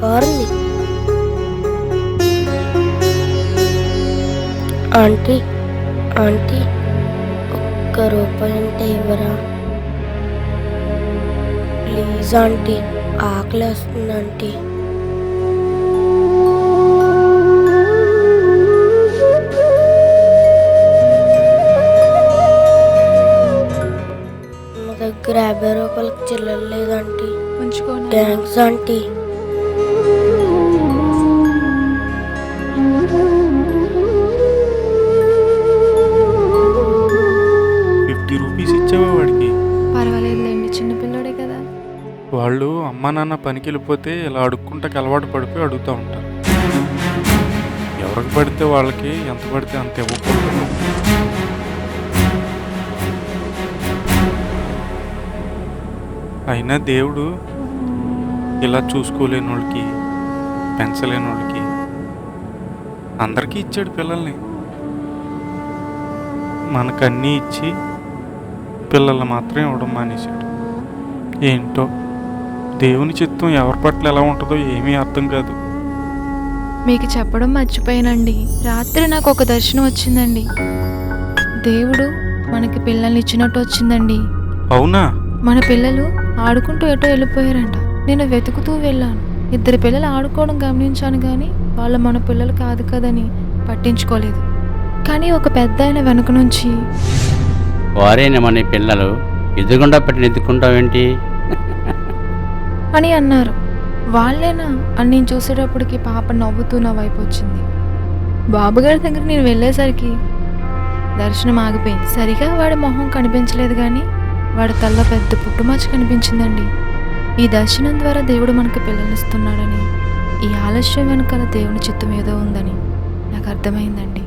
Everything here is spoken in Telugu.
కార్ ఉంది ఆంటీ ఆంటీ ఒక్క రూపాయి అంటే ఇవ్వరా? ప్లీజ్ ఆంటీ ఆకలేస్తుంది ఆంటీ. దగ్గర యాభై రూపాయలకి చిల్లర లేదంటీ థ్యాంక్స్ ఆంటీ. వాళ్ళు అమ్మా నాన్న పనికి వెళ్ళిపోతే ఇలా అడుక్కుంటాకి అలవాటు పడిపోయి అడుగుతూ ఉంటారు. ఎవరికి పడితే వాళ్ళకి ఎంత పడితే అంత ఇవ్వకూడదు. అయినా దేవుడు ఇలా చూసుకోలేని వాళ్ళకి పెంచలేని వాళ్ళకి అందరికీ ఇచ్చాడు పిల్లల్ని. మనకన్నీ ఇచ్చి పిల్లల్ని మాత్రం ఇవ్వడం మానేశాడు. ఏంటో దేవుని చిత్తం ఎవరి పట్ల ఎలా ఉంటుందో ఏమీ అర్థం కాదు. మీకు చెప్పడం మర్చిపోయానండి. రాత్రి నాకు ఒక దర్శనం వచ్చిందండి. దేవుడు మనకి పిల్లల్ని ఇచ్చినట్టు వచ్చిందండి. అవునా? మన పిల్లలు ఆడుకుంటూ ఎటో వెళ్ళిపోయారంట. నేను వెతుకుతూ వెళ్ళాను. ఇద్దరు పిల్లలు ఆడుకోవడం గమనించాను కానీ వాళ్ళు మన పిల్లలు కాదు కదని పట్టించుకోలేదు. కానీ ఒక పెద్ద ఆయన వెనక నుంచి వారేనా మన పిల్లలు? ఎదురుగుండా పెట్టిన ఎత్తుకుంటావేంటి? అని అన్నారు. వాళ్ళేనా? అని నేను చూసేటప్పటికి పాప నవ్వుతూ నా వైపు వచ్చింది. బాబుగారి దగ్గర నేను వెళ్ళేసరికి దర్శనం ఆగిపోయింది. సరిగా వాడి మొహం కనిపించలేదు కానీ వాడి తల్ల పెద్ద పుట్టుమచ్చ కనిపించిందండి. ఈ దర్శనం ద్వారా దేవుడు మనకు పిల్లనిస్తున్నాడని ఈ ఆలస్యం వెనకాల దేవుని చిత్తం ఏదో ఉందని నాకు అర్థమైందండి.